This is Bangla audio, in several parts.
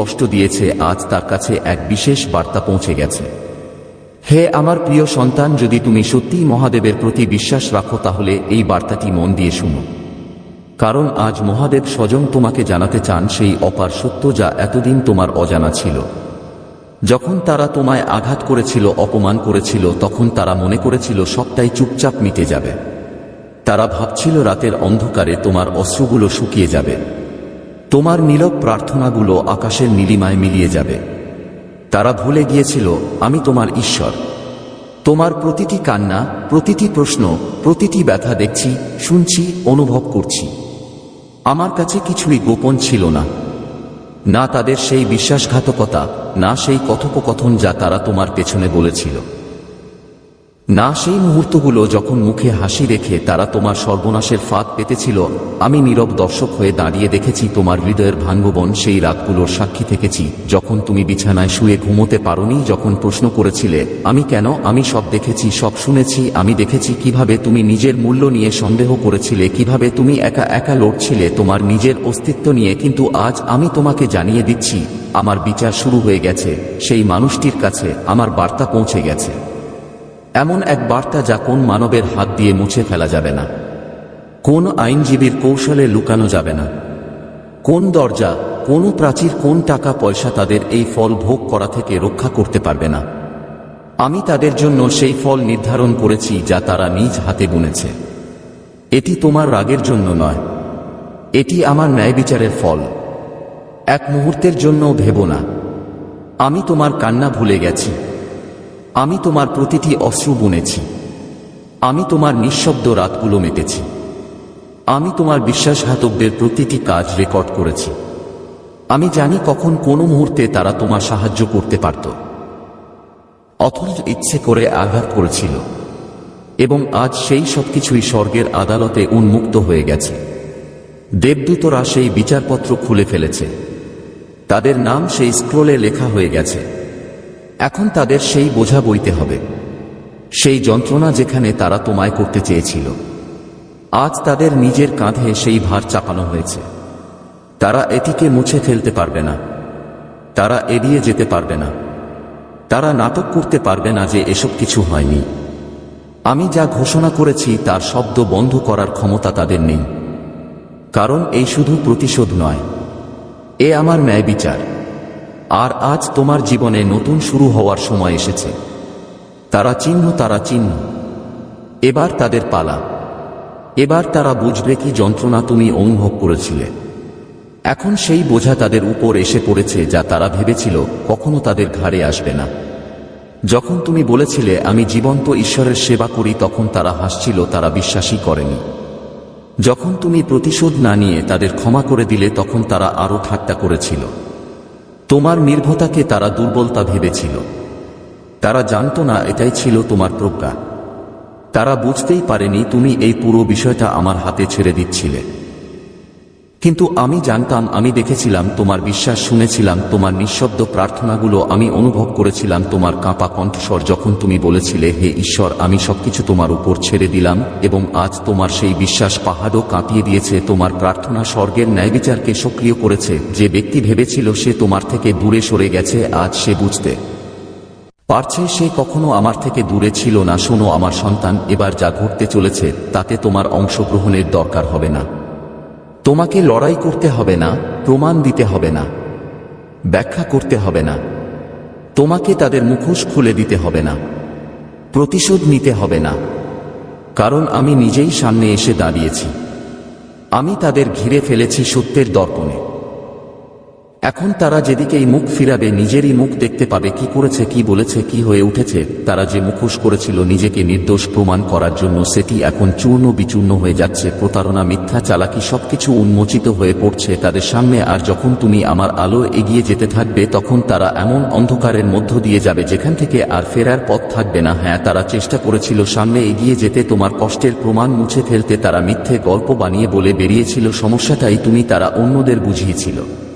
কষ্ট দিয়েছে, আজ তার কাছে এক বিশেষ বার্তা পৌঁছে গেছে। হে আমার প্রিয় সন্তান, যদি তুমি সত্যিই মহাদেবের প্রতি বিশ্বাস রাখো, তাহলে এই বার্তাটি মন দিয়ে শুনো। কারণ আজ মহাদেব স্বয়ং তোমাকে জানাতে চান সেই অপার সত্য যা এতদিন তোমার অজানা ছিল। যখন তারা তোমায় আঘাত করেছিল, অপমান করেছিল, তখন তারা মনে করেছিল সবটাই চুপচাপ মিটে যাবে। তারা ভাবছিল রাতের অন্ধকারে তোমার অস্ত্রগুলো শুকিয়ে যাবে। তোমার নীরব প্রার্থনাগুলো আকাশের নীলিমায় মিলিয়ে যাবে। তারা ভুলে গিয়েছিল, আমি তোমার ঈশ্বর। তোমার প্রতিটি কান্না, প্রতিটি প্রশ্ন, প্রতিটি ব্যথা দেখছি, শুনছি, অনুভব করছি। আমার কাছে কিছুই গোপন ছিল না। না তাদের সেই বিশ্বাসঘাতকতা, না সেই কথোপকথন যা তারা তোমার পেছনে বলেছিল। না সেই মুহূর্তগুলো যখন মুখে হাসি রেখে তারা তোমার সর্বনাশের ফাঁদ পেতেছিল, আমি নীরব দর্শক হয়ে দাঁড়িয়ে দেখেছি তোমার হৃদয়ের ভাঙ্গবন সেই রাতগুলোর সাক্ষী থেকেছি। যখন তুমি বিছানায় শুয়ে ঘুমোতে পারোনি, যখন প্রশ্ন করেছিলে, আমি কেন, আমি সব দেখেছি, সব শুনেছি, আমি দেখেছি কীভাবে তুমি নিজের মূল্য নিয়ে সন্দেহ করেছিলে, কীভাবে তুমি একা একা লড়ছিলে, তোমার নিজের অস্তিত্ব নিয়ে, কিন্তু আজ আমি তোমাকে জানিয়ে দিচ্ছি, আমার বিচার শুরু হয়ে গেছে, সেই মানুষটির কাছে আমার বার্তা পৌঁছে গেছে। এমন এক বার্তা যা কোন মানবের হাত দিয়ে মুছে ফেলা যাবে না। কোন আইনজীবীর কৌশলে লুকানো যাবে না। কোন দরজা, কোন প্রাচীর, কোন টাকা, পয়সা তাদের এই ফল ভোগ করা থেকে রক্ষা করতে পারবে না। আমি তাদের জন্য সেই ফল নির্ধারণ করেছি যা তারা নিজ হাতে বুনেছে। এটি তোমার রাগের জন্য নয়। এটি আমার ন্যায় বিচারের ফল। এক মুহূর্তের জন্য ভেব না। আমি তোমার কান্না ভুলে গেছি। আমি তোমার প্রতিটি অশ্রু বুনেছি। আমি তোমার নিঃশব্দ রাতগুলো মেটেছি। আমি তোমার বিশ্বাসঘাতকদের প্রতিটি কাজ রেকর্ড করেছি। আমি জানি কখন কোনো মুহূর্তে তারা তোমার সাহায্য করতে পারত। অথচ ইচ্ছে করে আঘাত করেছিল। এবং আজ সেই সবকিছুই স্বর্গের আদালতে উন্মুক্ত হয়ে গেছে। দেবদূতরা সেই বিচারপত্র খুলে ফেলেছে। তাদের নাম সেই স্ক্রোলে লেখা হয়ে গেছে। এখন তাদের সেই বোঝা বইতে হবে। সেই যন্ত্রণা যেখানে তারা তোমায় করতে চেয়েছিল। আজ তাদের নিজের কাঁধে সেই ভার চাপানো হয়েছে। তারা এটিকে মুছে ফেলতে পারবে না। তারা এড়িয়ে যেতে পারবে না। তারা নাটক করতে পারবে না যে এসব কিছু হয়নি। আমি যা ঘোষণা করেছি তার শব্দ বন্ধ করার ক্ষমতা তাদের নেই। কারণ এই শুধু প্রতিশোধ নয়। এ আমার ন্যায় বিচার আর আজ তোমার জীবনে নতুন শুরু হওয়ার সময় এসেছে। তারা চিহ্ন তারা চিহ্ন। এবার তাদের পালা। এবার তারা বুঝবে কি যন্ত্রণা তুমি অনুভব করেছিলে। এখন সেই বোঝা তাদের উপর এসে পড়েছে যা তারা ভেবেছিল কখনো তাদের ঘাড়ে আসবে না। যখন তুমি বলেছিলে, আমি জীবন্ত ঈশ্বরের সেবা করি, তখন তারা হাসছিল, তারা বিশ্বাসই করেনি। যখন তুমি প্রতিশোধ না নিয়ে তাদের ক্ষমা করে দিলে, তখন তারা আরও ঠাট্টা করেছিল। তোমার নির্ভতাকে তারা দুর্বলতা ভেবেছিল। তারা জানত না এটাই ছিল তোমার প্রজ্ঞা। তারা বুঝতেই পারেনি তুমি এই পুরো বিষয়টা আমার হাতে ছেড়ে দিচ্ছিলে। কিন্তু আমি জানতাম, আমি দেখেছিলাম, তোমার বিশ্বাস শুনেছিলাম, তোমার নিঃশব্দ প্রার্থনাগুলো আমি অনুভব করেছিলাম, তোমার কাঁপা কণ্ঠস্বর যখন তুমি বলেছিলে, হে ঈশ্বর, আমি সবকিছু তোমার উপর ছেড়ে দিলাম, এবং আজ তোমার সেই বিশ্বাস পাহাড়ও কাঁপিয়ে দিয়েছে, তোমার প্রার্থনা স্বর্গের ন্যায়বিচারকে সক্রিয় করেছে, যে ব্যক্তি ভেবেছিল সে তোমার থেকে দূরে সরে গেছে, আজ সে বুঝতে পারছে সে কখনো আমার থেকে দূরে ছিল না, শোনো আমার সন্তান, এবার যা ঘটতে চলেছে, তাতে তোমার অংশগ্রহণের দরকার হবে না। তোমাকে লড়াই করতে হবে না, প্রমাণ দিতে হবে না, ব্যাখ্যা করতে হবে না, তোমাকে তাদের মুখোশ খুলে দিতে হবে না, প্রতিশোধ নিতে হবে না, কারণ আমি নিজেই সামনে এসে দাঁড়িয়েছি। আমি তাদের ঘিরে ফেলেছি সত্যের দর্পণে। এখন তারা যেদিকেই মুখ ফিরাবে, নিজেরই মুখ দেখতে পাবে কি করেছে, কি বলেছে, কি হয়ে উঠেছে। তারা যে মুখোশ করেছিল, নিজেকে নির্দোষ প্রমাণ করার জন্য, সেটি এখন চূর্ণ বিচূর্ণ হয়ে যাচ্ছে। প্রতারণা, মিথ্যা চালাকি, সবকিছু উন্মোচিত হয়ে পড়ছে তাদের সামনে, আর যখন তুমি আমার আলো এগিয়ে যেতে থাকবে, তখন তারা এমন অন্ধকারের মধ্য দিয়ে যাবে, যেখান থেকে আর ফেরার পথ থাকবে না। হ্যাঁ তারা চেষ্টা করেছিল সামনে এগিয়ে যেতে, তোমার কষ্টের প্রমাণ মুছে ফেলতে, তারা মিথ্যে গল্প বানিয়ে বলে বেরিয়েছিল। সমস্যাটাই তুমি তারা অন্যদের বুঝিয়েছিল।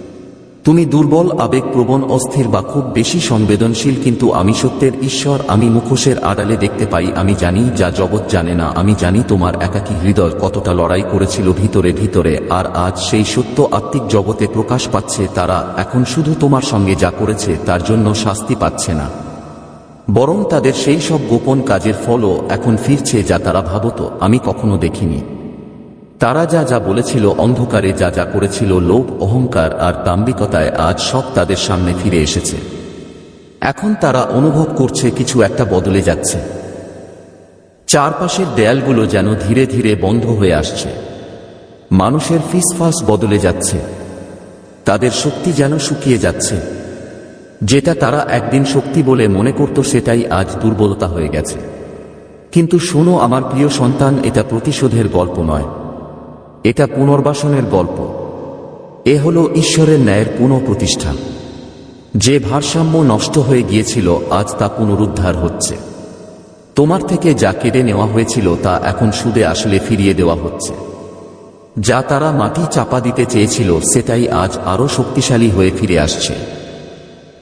তুমি দুর্বল, আবেগপ্রবণ, অস্থির বা খুব বেশি সংবেদনশীল, কিন্তু আমি সত্যের ঈশ্বর, আমি মুখোশের আড়ালে দেখতে পাই, আমি জানি, যা জগৎ জানে না, আমি জানি তোমার একাকী হৃদয় কতটা লড়াই করেছিল ভিতরে ভিতরে, আর আজ সেই সত্য আত্মিক জগতে প্রকাশ পাচ্ছে, তারা এখন শুধু তোমার সঙ্গে যা করেছে, তার জন্য শাস্তি পাচ্ছে না। বরং তাদের সেই সব গোপন কাজের ফলও এখন ফিরছে, যা তারা ভাবত, আমি কখনো দেখিনি। তারা যা যা বলেছিল অন্ধকারে, যা যা করেছিল লোভ, অহংকার আর দাম্বিকতায় আজ সব তাদের সামনে ফিরে এসেছে। এখন তারা অনুভব করছে কিছু একটা বদলে যাচ্ছে। চারপাশের দেয়ালগুলো যেন ধীরে ধীরে বন্ধ হয়ে আসছে। মানুষের ফিসফাস বদলে যাচ্ছে। তাদের শক্তি যেন শুকিয়ে যাচ্ছে। যেটা তারা একদিন শক্তি বলে মনে করত, সেটাই আজ দুর্বলতা হয়ে গেছে। কিন্তু শোনো আমার প্রিয় সন্তান, এটা প্রতিশোধের গল্প নয়। এটা পুনর্বাসনের গল্প। এ হল ঈশ্বরের ন্যায়ের পুনঃপ্রতিষ্ঠা। যে ভারসাম্য নষ্ট হয়ে গিয়েছিল, আজ তা পুনরুদ্ধার হচ্ছে। তোমার থেকে যা কেড়ে নেওয়া হয়েছিল, তা এখন সুদে আসলে ফিরিয়ে দেওয়া হচ্ছে। যা তারা মাটি চাপা দিতে চেয়েছিল, সেটাই আজ আরও শক্তিশালী হয়ে ফিরে আসছে।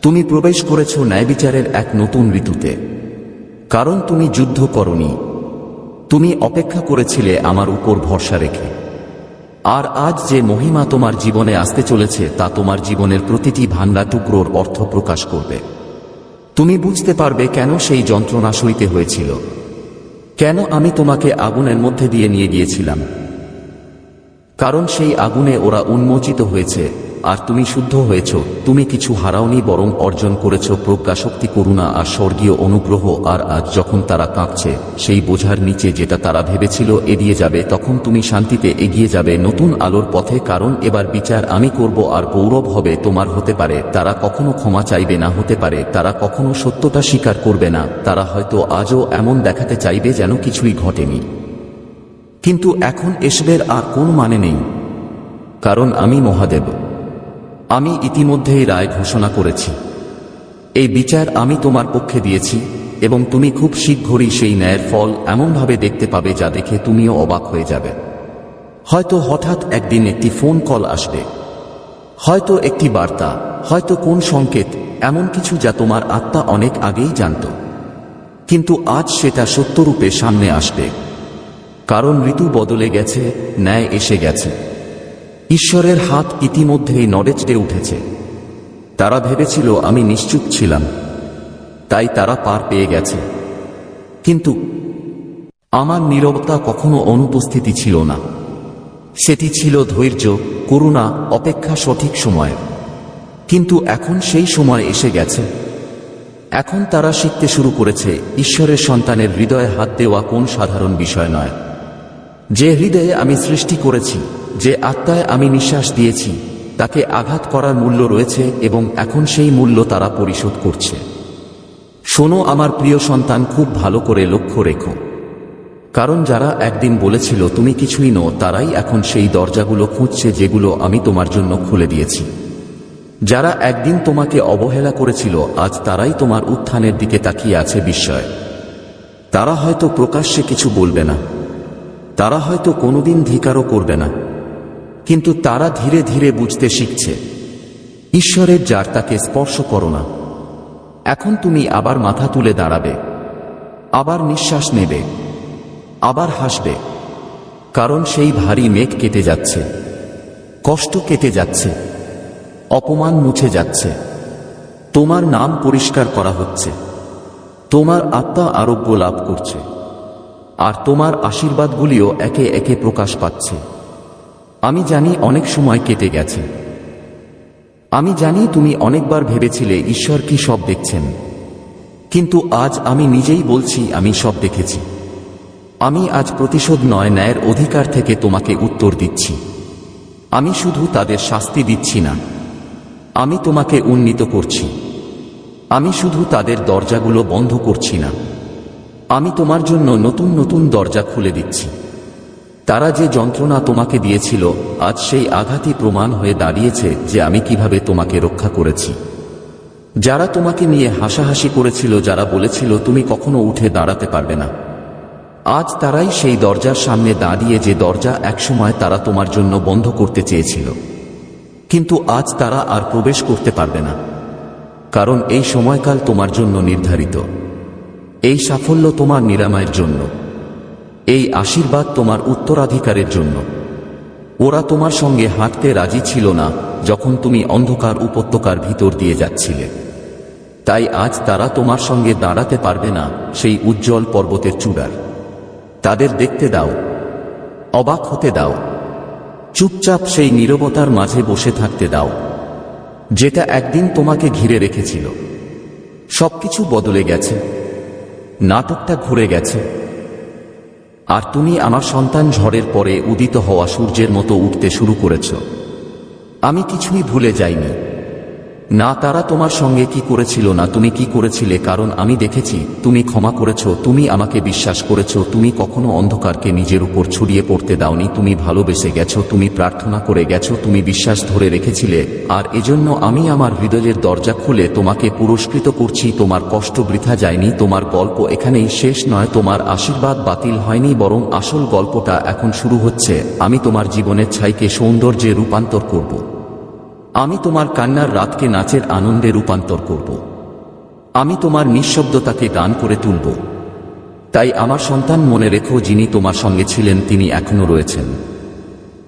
তুমি প্রবেশ করেছ ন্যায়বিচারের এক নতুন ঋতুতে। কারণ তুমি যুদ্ধ করনি। তুমি অপেক্ষা করেছিলে আমার উপর ভরসা রেখে। আর আজ যে মহিমা তোমার জীবনে আসতে চলেছে, তা তোমার জীবনের প্রতিটি ভাঙ্গা টুকরোর অর্থ প্রকাশ করবে। তুমি বুঝতে পারবে কেন সেই যন্ত্রণা সইতে হয়েছিল। কেন আমি তোমাকে আগুনের মধ্যে দিয়ে নিয়ে গিয়েছিলাম। কারণ সেই আগুনে ওরা উন্মোচিত হয়েছে আর তুমি শুদ্ধ হয়েছ, তুমি কিছু হারাওনি বরং অর্জন করেছ প্রজ্ঞাশক্তি করুণা আর স্বর্গীয় অনুগ্রহ আর আজ যখন তারা কাঁপছে, সেই বোঝার নিচে যেটা তারা ভেবেছিল এড়িয়ে যাবে, তখন তুমি শান্তিতে এগিয়ে যাবে নতুন আলোর পথে কারণ এবার বিচার আমি করব আর গৌরব হবে তোমার হতে পারে, তারা কখনো ক্ষমা চাইবে না হতে পারে, তারা কখনো সত্যতা স্বীকার করবে না, তারা হয়তো আজও এমন দেখাতে চাইবে যেন কিছুই ঘটেনি। কিন্তু এখন এসবের আর কোন মানে নেই। কারণ আমি মহাদেব। আমি ইতিমধ্যেই রায় ঘোষণা করেছি। এই বিচার আমি তোমার পক্ষে দিয়েছি এবং তুমি খুব শীঘ্রই সেই ন্যায়ের ফল এমনভাবে দেখতে পাবে যা দেখে তুমিও অবাক হয়ে যাবে। হয়তো হঠাৎ একদিন একটি ফোন কল আসবে। হয়তো একটি বার্তা, হয়তো কোন সংকেত, এমন কিছু যা তোমার আত্মা অনেক আগেই জানত। কিন্তু আজ সেটা সত্যরূপে সামনে আসবে। কারণ ঋতু বদলে গেছে, ন্যায় এসে গেছে। ঈশ্বরের হাত ইতিমধ্যেই নড়েচড়ে উঠেছে। তারা ভেবেছিল, আমি নিশ্চুপ ছিলাম। তাই তারা পার পেয়ে গেছে। কিন্তু আমার নীরবতা কখনো অনুপস্থিতি ছিল না। সেটি ছিল ধৈর্য, করুণা, অপেক্ষা সঠিক সময়। কিন্তু এখন সেই সময় এসে গেছে। এখন তারা শিখতে শুরু করেছে, ঈশ্বরের সন্তানের হৃদয়ে হাত দেওয়া কোন সাধারণ বিষয় নয়। যে হৃদয়ে আমি সৃষ্টি করেছি যে আত্মায় আমি নিঃশ্বাস দিয়েছি, তাকে আঘাত করার মূল্য রয়েছে এবং এখন সেই মূল্য তারা পরিশোধ করছে। শোনো আমার প্রিয় সন্তান, খুব ভালো করে লক্ষ্য রেখো। কারণ যারা একদিন বলেছিল, তুমি কিছুই নো তারাই এখন সেই দরজাগুলো খুঁজছে যেগুলো আমি তোমার জন্য খুলে দিয়েছি। যারা একদিন তোমাকে অবহেলা করেছিল, আজ তারাই তোমার উত্থানের দিকে তাকিয়ে আছে বিস্ময়। তারা হয়তো প্রকাশ্যে কিছু বলবে না। তারা হয়তো কোনোদিন ধিকারও করবে না। কিন্তু তারা ধীরে ধীরে বুঝতে শিখছে, ঈশ্বরের যার তাকে স্পর্শ করো না। এখন তুমি আবার মাথা তুলে দাঁড়াবে, আবার নিঃশ্বাস নেবে, আবার হাসবে, কারণ সেই ভারী মেঘ কেটে যাচ্ছে, কষ্ট কেটে যাচ্ছে, অপমান মুছে যাচ্ছে। তোমার নাম পরিষ্কার করা হচ্ছে, তোমার আত্মা আরোগ্য লাভ করছে, আর তোমার আশীর্বাদগুলিও একে একে প্রকাশ পাচ্ছে। আমি জানি অনেক সময় কেটে গেছে। আমি জানি তুমি অনেকবার ভেবেছিলে ঈশ্বর কি সব দেখছেন। কিন্তু আজ আমি নিজেই বলছি আমি সব দেখেছি। আমি আজ প্রতিশোধ নয়, ন্যায়ের অধিকার থেকে তোমাকে উত্তর দিচ্ছি। আমি শুধু তাদের শাস্তি দিচ্ছি না। আমি তোমাকে উন্নীত করছি। আমি শুধু তাদের দরজাগুলো বন্ধ করছি না। আমি তোমার জন্য নতুন নতুন দরজা খুলে দিচ্ছি। তারা যে যন্ত্রণা তোমাকে দিয়েছিল, আজ সেই আঘাতই প্রমাণ হয়ে দাঁড়িয়েছে যে আমি কীভাবে তোমাকে রক্ষা করেছি। যারা তোমাকে নিয়ে হাসাহাসি করেছিল, যারা বলেছিল, তুমি কখনো উঠে দাঁড়াতে পারবে না। আজ তারাই সেই দরজার সামনে দাঁড়িয়ে যে দরজা একসময় তারা তোমার জন্য বন্ধ করতে চেয়েছিল। কিন্তু আজ তারা আর প্রবেশ করতে পারবে না। কারণ এই সময়কাল তোমার জন্য নির্ধারিত। এই সাফল্য তোমার নিরাময়ের জন্য। এই আশীর্বাদ তোমার উত্তরাধিকারের জন্য। ওরা তোমার সঙ্গে হাঁটতে রাজি ছিল না যখন তুমি অন্ধকার উপত্যকার ভিতর দিয়ে যাচ্ছিলে। তাই আজ তারা তোমার সঙ্গে দাঁড়াতে পারবে না সেই উজ্জ্বল পর্বতের চূড়ার তাদের দেখতে দাও। অবাক হতে দাও। চুপচাপ সেই নীরবতার মাঝে বসে থাকতে দাও। যেটা একদিন তোমাকে ঘিরে রেখেছিল। সবকিছু বদলে গেছে। নাটকটা ঘুরে গেছে। আর তুমি আমার সন্তান ঝড়ের পরে উদিত হওয়া সূর্যের মতো উঠতে শুরু করেছ। আমি কিছুই ভুলে যাইনি। না, তারা তোমার সঙ্গে কি করেছিল না তুমি কি করেছিলে? কারণ আমি দেখেছি, তুমি ক্ষমা করেছ, তুমি আমাকে বিশ্বাস করেছ, তুমি কখনো অন্ধকারকে নিজের উপর ছড়িয়ে পড়তে দাওনি, তুমি ভালোবেসে গেছো, তুমি প্রার্থনা করে গেছো, তুমি বিশ্বাস ধরে রেখেছিলে, আর এজন্য আমি আমার হৃদয়ের দরজা খুলে তোমাকে পুরস্কৃত করছি, তোমার কষ্ট বৃথা যায়নি, তোমার গল্প এখানেই শেষ নয়, তোমার আশীর্বাদ বাতিল হয়নি, বরং আসল গল্পটা এখন শুরু হচ্ছে, আমি তোমার জীবনের ছাইকে সৌন্দর্যে রূপান্তর করব। আমি তোমার কান্নার রাতকে নাচের আনন্দে রূপান্তর করব। আমি তোমার নিঃশব্দতাকে গান করে তুলব। তাই আমার সন্তান মনে রেখো যিনি তোমার সঙ্গে ছিলেন, তিনি এখনও রয়েছেন।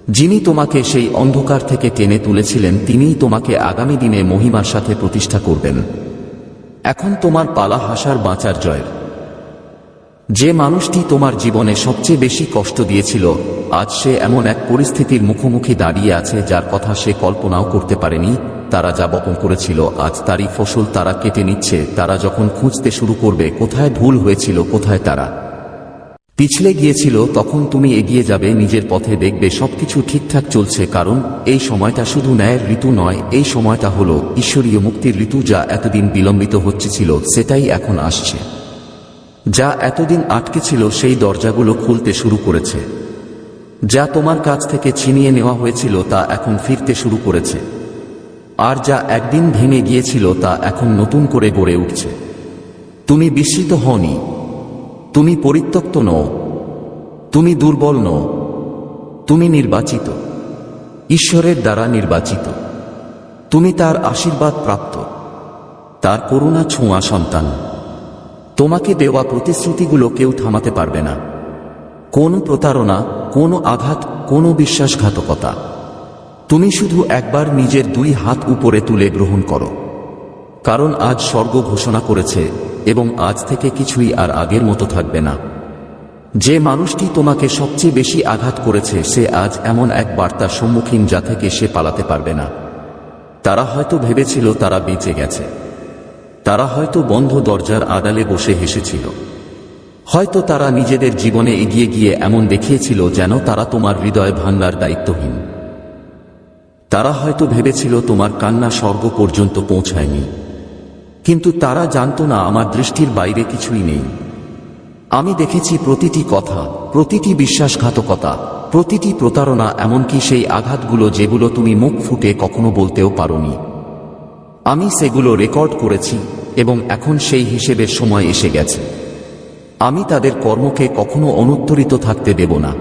যিনি তোমাকে সেই অন্ধকার থেকে টেনে তুলেছিলেন, তিনিই তোমাকে আগামী দিনে মহিমার সাথে প্রতিষ্ঠা করবেন। এখন তোমার পালা হাসার বাঁচার জয়ের যে মানুষটি তোমার জীবনে সবচেয়ে বেশি কষ্ট দিয়েছিল, আজ সে এমন এক পরিস্থিতির মুখোমুখি দাঁড়িয়ে আছে যার কথা সে কল্পনাও করতে পারেনি। তারা যা বপন করেছিল, আজ তারই ফসল তারা কেটে নিচ্ছে। তারা যখন খুঁজতে শুরু করবে, কোথায় ভুল হয়েছিল, কোথায় তারা? পিছলে গিয়েছিল, তখন তুমি এগিয়ে যাবে, নিজের পথে দেখবে সবকিছু ঠিকঠাক চলছে, কারণ এই সময়টা শুধু ন্যায়ের ঋতু নয়, এই সময়টা হলো ঈশ্বরীয় মুক্তির ঋতু যা এতদিন বিলম্বিত হচ্ছিল, সেটাই এখন আসছে। যা এতদিন আটকে ছিল সেই দরজাগুলো খুলতে শুরু করেছে। যা তোমার কাছ থেকে ছিনিয়ে নেওয়া হয়েছিল তা এখন ফিরতে শুরু করেছে। আর যা একদিন ভেঙে গিয়েছিল তা এখন নতুন করে গড়ে উঠছে। তুমি বিস্মিত হওনি। তুমি পরিত্যক্ত নও। তুমি দুর্বল নও। তুমি নির্বাচিত। ঈশ্বরের দ্বারা নির্বাচিত। তুমি তার আশীর্বাদ প্রাপ্ত। তার করুণা ছোঁয়া সন্তান। তোমাকে দেওয়া প্রতিশ্রুতিগুলো কেউ থামাতে পারবে না। কোনো প্রতারণা, কোনো আঘাত, কোনো বিশ্বাসঘাতকতা। তুমি শুধু একবার নিজের দুই হাত উপরে তুলে গ্রহণ করো। কারণ আজ স্বর্গ ঘোষণা করেছে এবং আজ থেকে কিছুই আর আগের মতো থাকবে না। যে মানুষটি তোমাকে সবচেয়ে বেশি আঘাত করেছে, সে আজ এমন এক বার্তার সম্মুখীন যা থেকে সে পালাতে পারবে না। তারা হয়তো ভেবেছিল তারা বেঁচে গেছে। তারা হয়তো বন্ধ দরজার আড়ালে বসে হেসেছিল। হয়তো তারা নিজেদের জীবনে এগিয়ে গিয়ে এমন দেখিয়েছিল যেন তারা তোমার হৃদয় ভাঙ্গার দায়িত্বহীন। তারা হয়তো ভেবেছিল তোমার কান্না স্বর্গ পর্যন্ত পৌঁছায়নি। কিন্তু তারা জানত না আমার দৃষ্টির বাইরে কিছুই নেই। আমি দেখেছি প্রতিটি কথা, প্রতিটি বিশ্বাসঘাতকতা, প্রতিটি প্রতারণা এমনকি সেই আঘাতগুলো যেগুলো তুমি মুখ ফুটে কখনো বলতেও পারোনি। আমি সেগুলো রেকর্ড করেছি এবং এখন সেই হিসেবের সময় এসে গেছে। আমি তাদের কর্মকে কখনো অনুত্তরিত থাকতে দেব না।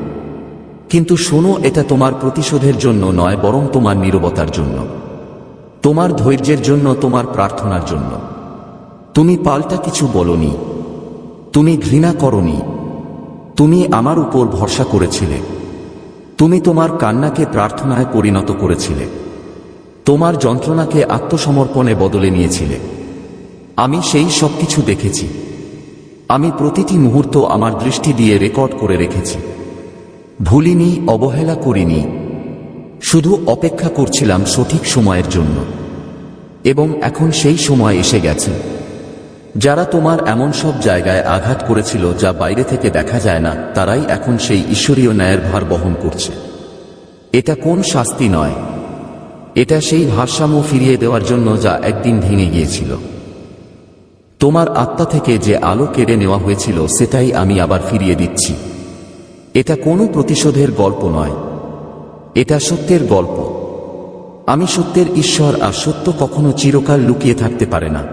কিন্তু শোনো, এটা তোমার প্রতিশোধের জন্য নয়, বরং তোমার নীরবতার জন্য। তোমার ধৈর্যের জন্য, তোমার প্রার্থনার জন্য। তুমি পাল্টা কিছু বলনি। তুমি ঘৃণা করনি। তুমি আমার উপর ভরসা করেছিলে। তুমি তোমার কান্নাকে প্রার্থনায় পরিণত করেছিলে। তোমার যন্ত্রণাকে আত্মসমর্পণে বদলে নিয়েছিলে। আমি সেই সব কিছু দেখেছি। আমি প্রতিটি মুহূর্ত আমার দৃষ্টি দিয়ে রেকর্ড করে রেখেছি। ভুলিনি, অবহেলা করিনি। শুধু অপেক্ষা করছিলাম সঠিক সময়ের জন্য। এবং এখন সেই সময় এসে গেছে। যারা তোমার এমন সব জায়গায় আঘাত করেছিল যা বাইরে থেকে দেখা যায় না, তারাই এখন সেই ঈশ্বরীয় ন্যায়ের ভার বহন করছে। এটা কোন শাস্তি নয়। এটা সেই ভারসাম্য ফিরিয়ে দেওয়ার জন্য যা একদিন ভেঙে গিয়েছিল। তোমার আত্মা থেকে যে আলো কেড়ে নেওয়া হয়েছিল, সেটাই আমি আবার ফিরিয়ে দিচ্ছি। এটা কোনো প্রতিশোধের গল্প নয়। এটা সত্যের গল্প। আমি সত্যের ঈশ্বর আর সত্য কখনো চিরকাল লুকিয়ে থাকতে পারে না।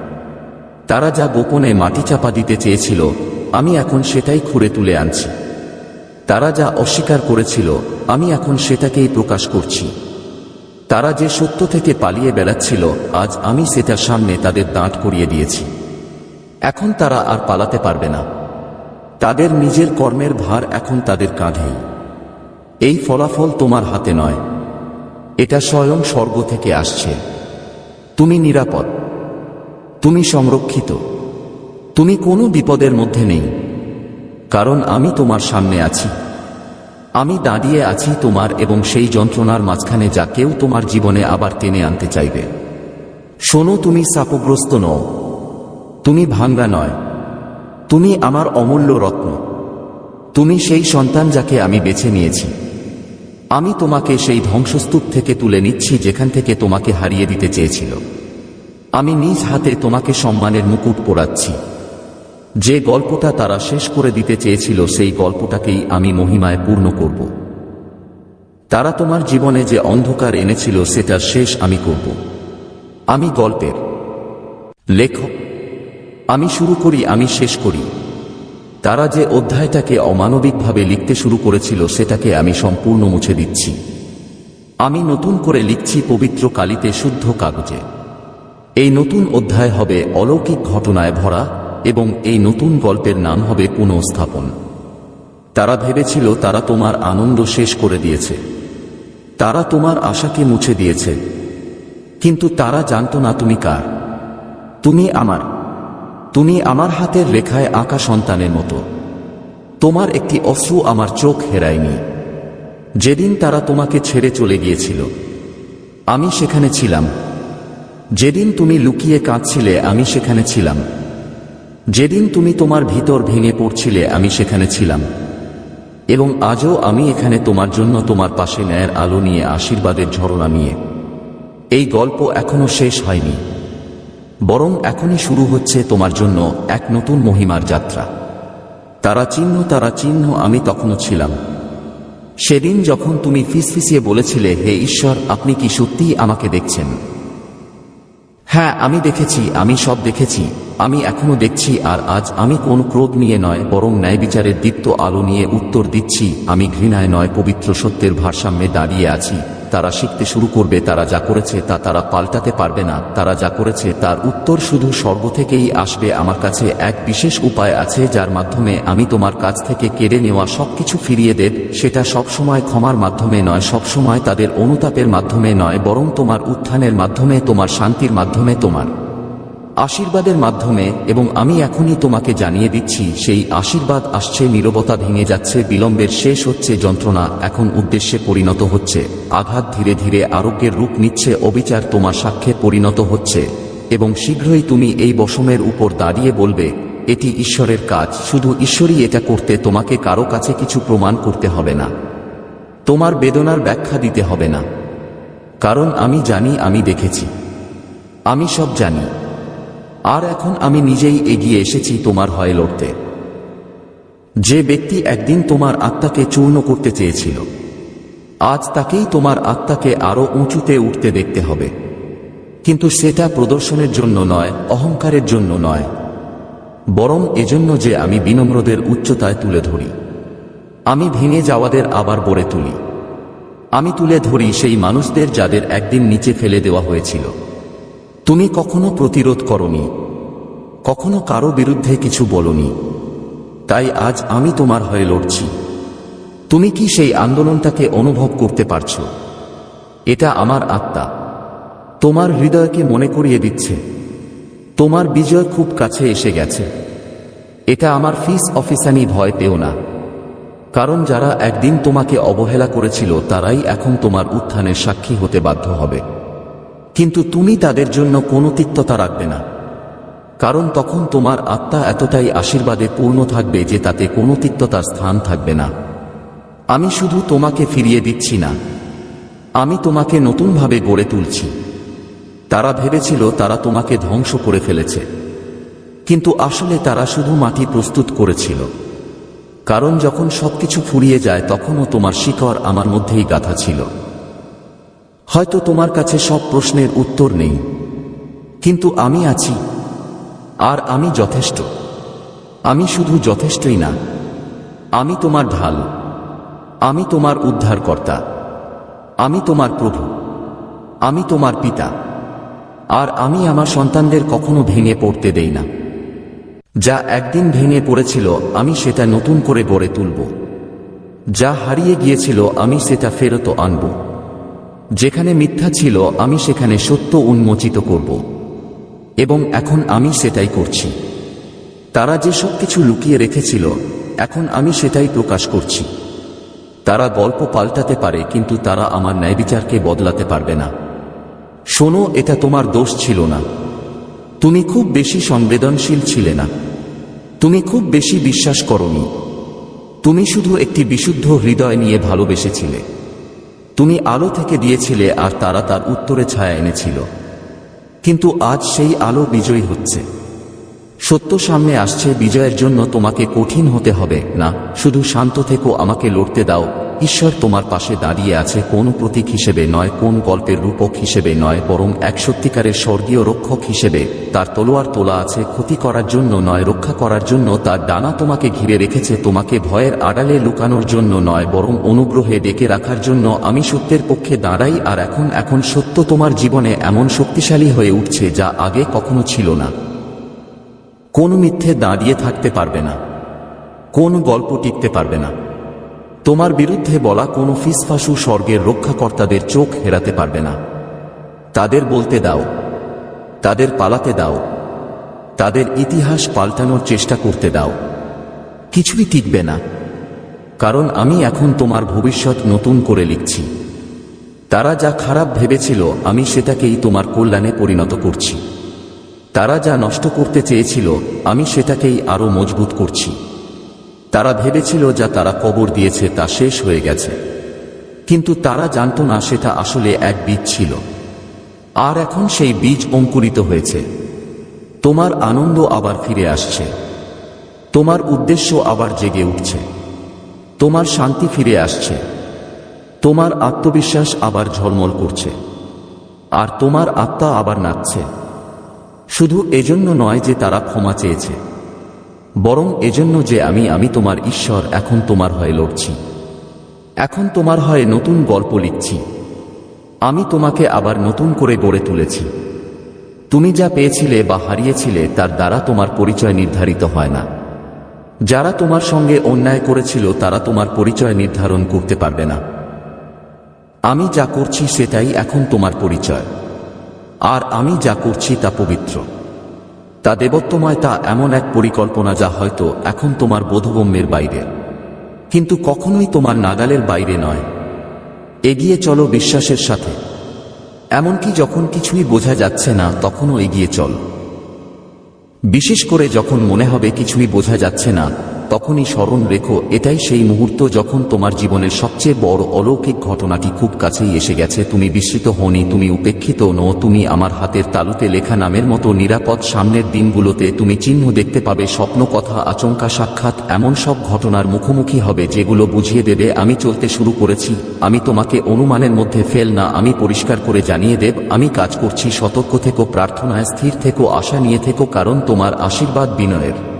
তারা যা গোপনে মাটি চাপা দিতে চেয়েছিল, আমি এখন সেটাই খুঁড়ে তুলে আনছি। তারা যা অস্বীকার করেছিল, আমি এখন সেটাকেই প্রকাশ করছি। তারা যে সত্য থেকে পালিয়ে বেড়াচ্ছিল, আজ আমি সেটার সামনে তাদের দাঁট করিয়ে দিয়েছি। এখন তারা আর পালাতে পারবে না। তাদের নিজের কর্মের ভার এখন তাদের কাঁধেই। এই ফলাফল তোমার হাতে নয়। এটা স্বয়ং স্বর্গ থেকে আসছে। তুমি নিরাপদ। তুমি সংরক্ষিত। তুমি কোনো বিপদের মধ্যে নেই। কারণ আমি তোমার সামনে আছি। আমি দাঁড়িয়ে আছি তোমার এবং সেই যন্ত্রণার মাঝখানে যা কেউ তোমার জীবনে আবার টেনে আনতে চাইবে। শোনো, তুমি সাপগ্রস্ত নও। তুমি ভাঙ্গা নয়। তুমি আমার অমূল্য রত্ন। তুমি সেই সন্তান যাকে আমি বেছে নিয়েছি। আমি তোমাকে সেই ধ্বংসস্তূপ থেকে তুলে নিচ্ছি যেখান থেকে তোমাকে হারিয়ে দিতে চেয়েছিল। আমি নিজ হাতে তোমাকে সম্মানের মুকুট পরাচ্ছি। যে গল্পটা তারা শেষ করে দিতে চেয়েছিল, সেই গল্পটাকেই আমি মহিমায় পূর্ণ করব। তারা তোমার জীবনে যে অন্ধকার এনেছিল, সেটা শেষ আমি করব। আমি গল্পের লেখক। আমি শুরু করি, আমি শেষ করি। তারা যে অধ্যায়টাকে অমানবিকভাবে লিখতে শুরু করেছিল, সেটাকে আমি সম্পূর্ণ মুছে দিচ্ছি। আমি নতুন করে লিখছি পবিত্র কালিতে শুদ্ধ কাগজে। এই নতুন অধ্যায় হবে অলৌকিক ঘটনায় ভরা এবং এই নতুন গল্পের নাম হবে পুনঃস্থাপন। তারা ভেবেছিল তারা তোমার আনন্দ শেষ করে দিয়েছে। তারা তোমার আশাকে মুছে দিয়েছে। কিন্তু তারা জানত না তুমি কার। তুমি আমার। তুমি আমার হাতের রেখায় আঁকা সন্তানের মতো। তোমার একটি অশ্রু আমার চোখ হেরায়নি। যেদিন তারা তোমাকে ছেড়ে চলে গিয়েছিল, আমি সেখানে ছিলাম। যেদিন তুমি লুকিয়ে কাঁদছিলে, আমি সেখানে ছিলাম। যেদিন তুমি তোমার ভিতর ভেঙে পড়ছিলে, আমি সেখানে ছিলাম। এবং আজও আমি এখানে তোমার জন্য তোমার পাশে ন্যায়ের আলো নিয়ে আশীর্বাদের ঝরনা নিয়ে এই গল্প এখনও শেষ হয়নি। বরং এখনই শুরু হচ্ছে তোমার জন্য এক নতুন মহিমার যাত্রা। তারা চিহ্ন তারা চিহ্ন, আমি তখনও ছিলাম। সেদিন যখন তুমি ফিসফিসিয়ে বলেছিলে, হে ঈশ্বর, আপনি কি সত্যিই আমাকে দেখছেন? হ্যাঁ আমি দেখেছি, আমি সব দেখেছি। আমি এখনও দেখছি, আর আজ আমি কোন ক্রোধ নিয়ে নয়, বরং ন্যায় বিচারের দীপ্ত আলো নিয়ে উত্তর দিচ্ছি। আমি ঘৃণায় নয়, পবিত্র সত্যের ভারসাম্যে দাঁড়িয়ে আছি। তারা শিখতে শুরু করবে, তারা যা করেছে তা তারা পাল্টাতে পারবে না। তারা যা করেছে তার উত্তর শুধু স্বর্গ থেকেই আসবে। আমার কাছে এক বিশেষ উপায় আছে যার মাধ্যমে আমি তোমার কাছ থেকে কেড়ে নেওয়া সবকিছু ফিরিয়ে দেব। সেটা সবসময় ক্ষমার মাধ্যমে নয়, সবসময় তাদের অনুতাপের মাধ্যমে নয়, বরং তোমার উত্থানের মাধ্যমে, তোমার শান্তির মাধ্যমে তোমার। আশীর্বাদের মাধ্যমে এবং আমি এখনই তোমাকে জানিয়ে দিচ্ছি, সেই আশীর্বাদ আসছে, নীরবতা ভেঙে যাচ্ছে, বিলম্বের শেষ হচ্ছে, যন্ত্রণা এখন উদ্দেশ্যে পরিণত হচ্ছে। আঘাত ধীরে ধীরে আরোগ্যের রূপ নিচ্ছে, অবিচার তোমার সাক্ষ্যে পরিণত হচ্ছে। এবং শীঘ্রই তুমি এই বসমের উপর দাঁড়িয়ে বলবে, এটি ঈশ্বরের কাজ, শুধু ঈশ্বরই এটা করতে, তোমাকে কারও কাছে কিছু প্রমাণ করতে হবে না। তোমার বেদনার ব্যাখ্যা দিতে হবে না। কারণ আমি জানি, আমি দেখেছি। আমি সব জানি। আর এখন আমি নিজেই এগিয়ে এসেছি তোমার হয় লড়তে। যে ব্যক্তি একদিন তোমার আত্মাকে চূর্ণ করতে চেয়েছিল, আজ তাকেই তোমার আত্মাকে আরও উঁচুতে উঠতে দেখতে হবে। কিন্তু সেটা প্রদর্শনের জন্য নয়, অহংকারের জন্য নয়। বরং এজন্য যে আমি বিনম্রদের উচ্চতায় তুলে ধরি। আমি ভেঙে যাওয়াদের আবার গড়ে তুলি। আমি তুলে ধরি সেই মানুষদের যাদের একদিন নিচে ফেলে দেওয়া হয়েছিল। তুমি কখনো প্রতিরোধ করনি। কখনো কারও বিরুদ্ধে কিছু বলনি। তাই আজ আমি তোমার হয়ে লড়ছি। তুমি কি সেই আন্দোলনটাকে অনুভব করতে পারছ? এটা আমার আত্মা। তোমার হৃদয়কে মনে করিয়ে দিচ্ছে। তোমার বিজয় খুব কাছে এসে গেছে। এটা আমার ফিস অফিসানি ভয় পেও না। কারণ যারা একদিন তোমাকে অবহেলা করেছিল, তারাই এখন তোমার উত্থানের সাক্ষী হতে বাধ্য হবে। কিন্তু তুমি তাদের জন্য কোনো তিক্ততা রাখবে না। কারণ তখন তোমার আত্মা এতটাই আশীর্বাদে পূর্ণ থাকবে যে তাতে কোনো তিক্ততার স্থান থাকবে না। আমি শুধু তোমাকে ফিরিয়ে দিচ্ছি না। আমি তোমাকে নতুনভাবে গড়ে তুলছি। তারা ভেবেছিল তারা তোমাকে ধ্বংস করে ফেলেছে। কিন্তু আসলে তারা শুধু মাটি প্রস্তুত করেছিল। কারণ যখন সবকিছু ফুরিয়ে যায় তখনও তোমার শিকড় আমার মধ্যেই গাথা ছিল। হয়তো তোমার কাছে সব প্রশ্নের উত্তর নেই। কিন্তু আমি আছি। আর আমি যথেষ্ট। আমি শুধু যথেষ্টই না। আমি তোমার ঢাল। আমি তোমার উদ্ধারকর্তা। আমি তোমার প্রভু। আমি তোমার পিতা। আর আমি আমার সন্তানদের কখনো ভেঙে পড়তে দেই না। যা একদিন ভেঙে পড়েছিল, আমি সেটা নতুন করে গড়ে তুলব। যা হারিয়ে গিয়েছিল, আমি সেটা ফেরত আনব। যেখানে মিথ্যা ছিল, আমি সেখানে সত্য উন্মোচিত করব। এবং এখন আমি সেটাই করছি। তারা যে সব কিছু লুকিয়ে রেখেছিল, এখন আমি সেটাই প্রকাশ করছি। তারা গল্প পাল্টাতে পারে, কিন্তু তারা আমার ন্যায়বিচারকে বদলাতে পারবে না। শোনো, এটা তোমার দোষ ছিল না। তুমি খুব বেশি সংবেদনশীল ছিলে না। তুমি খুব বেশি বিশ্বাস করনি। তুমি শুধু একটি বিশুদ্ধ হৃদয় নিয়ে ভালোবেসেছিলে। তুমি আলো থেকে দিয়েছিলে আর তারা তার উত্তরে ছায়া এনেছিল। কিন্তু আজ সেই আলো বিজয়ী হচ্ছে। সত্য সামনে আসছে, বিজয়ের জন্য তোমাকে কঠিন হতে হবে। না, শুধু শান্ত থেকো, আমাকে লড়তে দাও। ঈশ্বর তোমার পাশে দাঁড়িয়ে আছে কোন প্রতীক হিসেবে নয়, কোন গল্পের রূপক হিসেবে নয়, বরং এক সত্যিকারের স্বর্গীয় রক্ষক হিসেবে। তার তলোয়ার তোলা আছে ক্ষতি করার জন্য নয়, রক্ষা করার জন্য তার ডানা তোমাকে ঘিরে রেখেছে, তোমাকে ভয়ের আড়ালে লুকানোর জন্য নয়, বরং অনুগ্রহে ডেকে রাখার জন্য আমি সত্যের পক্ষে দাঁড়াই আর এখন এখন সত্য তোমার জীবনে এমন শক্তিশালী হয়ে উঠছে যা আগে কখনো ছিল না। কোন মিথ্যে দাঁড়িয়ে থাকতে পারবে না। কোন গল্প টিকতে পারবে না। তোমার বিরুদ্ধে বলা কোনো ফিসফাসু স্বর্গের রক্ষাকর্তাদের চোখ হেরাতে পারবে না। তাদের বলতে দাও, তাদের পালাতে দাও, তাদের ইতিহাস পাল্টানোর চেষ্টা করতে দাও। কিছুই টিকবে না, কারণ আমি এখন তোমার ভবিষ্যৎ নতুন করে লিখছি। তারা যা খারাপ ভেবেছিল, আমি সেটাকেই তোমার কল্যাণে পরিণত করছি। তারা যা নষ্ট করতে চেয়েছিল, আমি সেটাকেই আরও মজবুত করছি। তারা ভেবেছিল যা তারা কবর দিয়েছে তা শেষ হয়ে গেছে। কিন্তু তারা জানত না সেটা আসলে এক বীজ ছিল। আর এখন সেই বীজ অঙ্কুরিত হয়েছে। তোমার আনন্দ আবার ফিরে আসছে। তোমার উদ্দেশ্য আবার জেগে উঠছে। তোমার শান্তি ফিরে আসছে। তোমার আত্মবিশ্বাস আবার ঝলমল করছে। আর তোমার আত্মা আবার নাচছে। শুধু এজন্য নয় যে তারা ক্ষমা চেয়েছে। বরং এজন্য যে আমি আমি তোমার ঈশ্বর, এখন তোমার হয়ে লড়ছি। এখন তোমার হয়ে নতুন গল্প লিখছি। আমি তোমাকে আবার নতুন করে গড়ে তুলেছি। তুমি যা পেয়েছিলে বা হারিয়েছিলে তার দ্বারা তোমার পরিচয় নির্ধারিত হয় না। যারা তোমার সঙ্গে অন্যায় করেছিল তারা তোমার পরিচয় নির্ধারণ করতে পারবে না। আমি যা করছি সেটাই এখন তোমার পরিচয়। আর আমি যা করছি তা পবিত্র। তা দেবত্বময় তা এমন এক পরিকল্পনা যা হয়তো এখন তোমার বোধগম্যের বাইরে। কিন্তু কখনোই তোমার নাগালের বাইরে নয়। এগিয়ে চলো বিশ্বাসের সাথে। এমনকি যখন কিছুই বোঝা যাচ্ছে না, তখনও এগিয়ে চল। বিশেষ করে যখন মনে হবে কিছুই বোঝা যাচ্ছে না তখনই স্মরণ রেখো, এটাই সেই মুহূর্ত যখন তোমার জীবনের সবচেয়ে বড় অলৌকিক ঘটনাটি খুব কাছেই এসে গেছে। তুমি বিস্মৃত হনি তুমি উপেক্ষিত নো তুমি আমার হাতের তালুতে লেখা নামের মতো নিরাপদ সামনের দিনগুলোতে তুমি চিহ্ন দেখতে পাবে, স্বপ্ন কথা, আচমকা সাক্ষাৎ, এমন সব ঘটনার মুখোমুখি হবে যেগুলো বুঝিয়ে দেবে, আমি চলতে শুরু করেছি, আমি তোমাকে অনুমানের মধ্যে ফেল না, আমি পরিষ্কার করে জানিয়ে দেব, আমি কাজ করছি, সতর্ক থেকো, প্রার্থনায় স্থির থেকো, আশা নিয়ে থেকো, কারণ তোমার আশীর্বাদ বিনয়ের।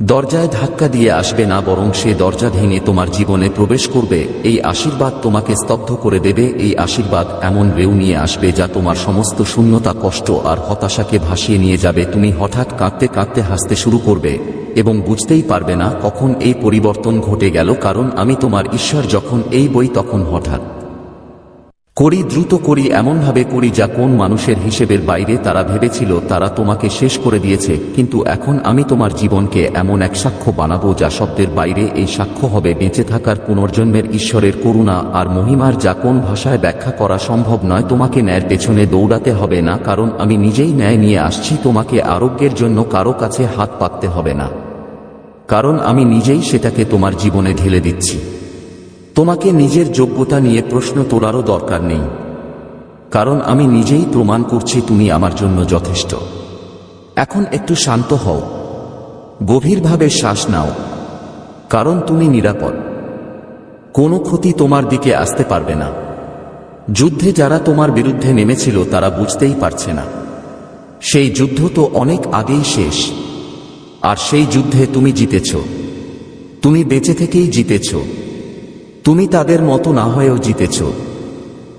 দরজায় ধাক্কা দিয়ে আসবে না, বরং সে দরজা ভেঙে তোমার জীবনে প্রবেশ করবে। এই আশীর্বাদ তোমাকে স্তব্ধ করে দেবে। এই আশীর্বাদ এমন রেউ নিয়ে আসবে যা তোমার সমস্ত শূন্যতা, কষ্ট আর হতাশাকে ভাসিয়ে নিয়ে যাবে। তুমি হঠাৎ কাঁদতে কাঁদতে হাসতে শুরু করবে এবং বুঝতেই পারবে না কখন এই পরিবর্তন ঘটে গেল, কারণ আমি তোমার ঈশ্বর যখন এই বই, তখন হঠাৎ করি, দ্রুত করি, এমনভাবে করি যা কোন মানুষের হিসেবের বাইরে তারা ভেবেছিল তারা তোমাকে শেষ করে দিয়েছে, কিন্তু এখন আমি তোমার জীবনকে এমন এক সাক্ষ্য বানাবো যা শব্দের বাইরে এই সাক্ষ্য হবে, বেঁচে থাকার পুনর্জন্মের ঈশ্বরের করুণা আর মহিমার যা কোন ভাষায় ব্যাখ্যা করা সম্ভব নয়, তোমাকে ন্যায়ের পেছনে দৌড়াতে হবে না, কারণ আমি নিজেই ন্যায় নিয়ে আসছি, তোমাকে আরোগ্যের জন্য কারও কাছে হাত পাততে হবে না। কারণ আমি নিজেই সেটাকে তোমার জীবনে ঢেলে দিচ্ছি। তোমাকে নিজের যোগ্যতা নিয়ে প্রশ্ন তোলারও দরকার নেই। কারণ আমি নিজেই প্রমাণ করছি তুমি আমার জন্য যথেষ্ট। এখন একটু শান্ত হও। গভীরভাবে শ্বাস নাও। কারণ তুমি নিরাপদ। কোনো ক্ষতি তোমার দিকে আসতে পারবে না। যুদ্ধে যারা তোমার বিরুদ্ধে নেমেছিল তারা বুঝতেই পারছে না। সেই যুদ্ধ তো অনেক আগেই শেষ। আর সেই যুদ্ধে তুমি জিতেছ। তুমি বেঁচে থেকেই জিতেছ। তুমি তাদের মতো না হয়েও জিতেছ।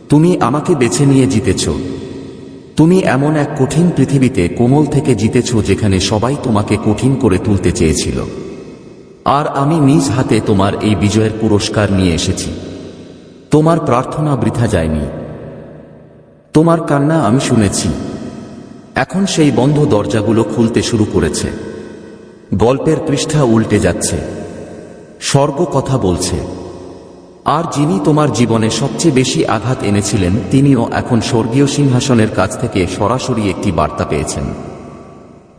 তুমি আমাকে বেছে নিয়ে জিতেছ। তুমি এমন এক কঠিন পৃথিবীতে কোমল থেকে জিতেছ যেখানে সবাই তোমাকে কঠিন করে তুলতে চেয়েছিল। আর আমি নিজ হাতে তোমার এই বিজয়ের পুরস্কার নিয়ে এসেছি। তোমার প্রার্থনা বৃথা যায়নি। তোমার কান্না আমি শুনেছি। এখন সেই বন্ধ দরজাগুলো খুলতে শুরু করেছে। গল্পের পৃষ্ঠা উল্টে যাচ্ছে। স্বর্গ কথা বলছে। আর যিনি তোমার জীবনে সবচেয়ে বেশি আঘাত এনেছিলেন, তিনিও এখন স্বর্গীয় সিংহাসনের কাছ থেকে সরাসরি একটি বার্তা পেয়েছেন।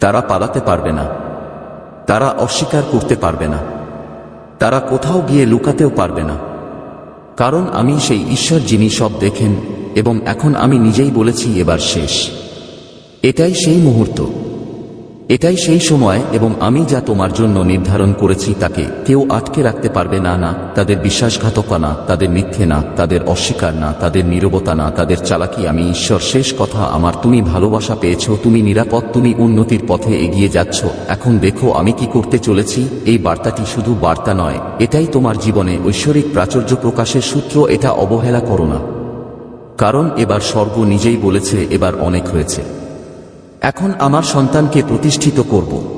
তারা পালাতে পারবে না। তারা অস্বীকার করতে পারবে না। তারা কোথাও গিয়ে লুকাতেও পারবে না। কারণ আমি সেই ঈশ্বর যিনি সব দেখেন, এবং এখন আমি নিজেই বলেছি এবার শেষ। এটাই সেই মুহূর্ত। এটাই সেই সময় এবং আমি যা তোমার জন্য নির্ধারণ করেছি তাকে কেউ আটকে রাখতে পারবে না না, তাদের বিশ্বাসঘাতকতা না, তাদের মিথ্যে না, তাদের অস্বীকার না, তাদের নীরবতা না, তাদের চালাকি আমি ঈশ্বর, শেষ কথা আমার তুমি ভালোবাসা পেয়েছ, তুমি নিরাপদ, তুমি উন্নতির পথে এগিয়ে যাচ্ছ। এখন দেখো আমি কি করতে চলেছি, এই বার্তাটি শুধু বার্তা নয়, এটাই তোমার জীবনে ঐশ্বরিক প্রাচুর্য প্রকাশের সূত্র, এটা অবহেলা করো না। কারণ এবার স্বর্গ নিজেই বলেছে, এবার অনেক হয়েছে। এখন আমার সন্তানকে প্রতিষ্ঠিত করব।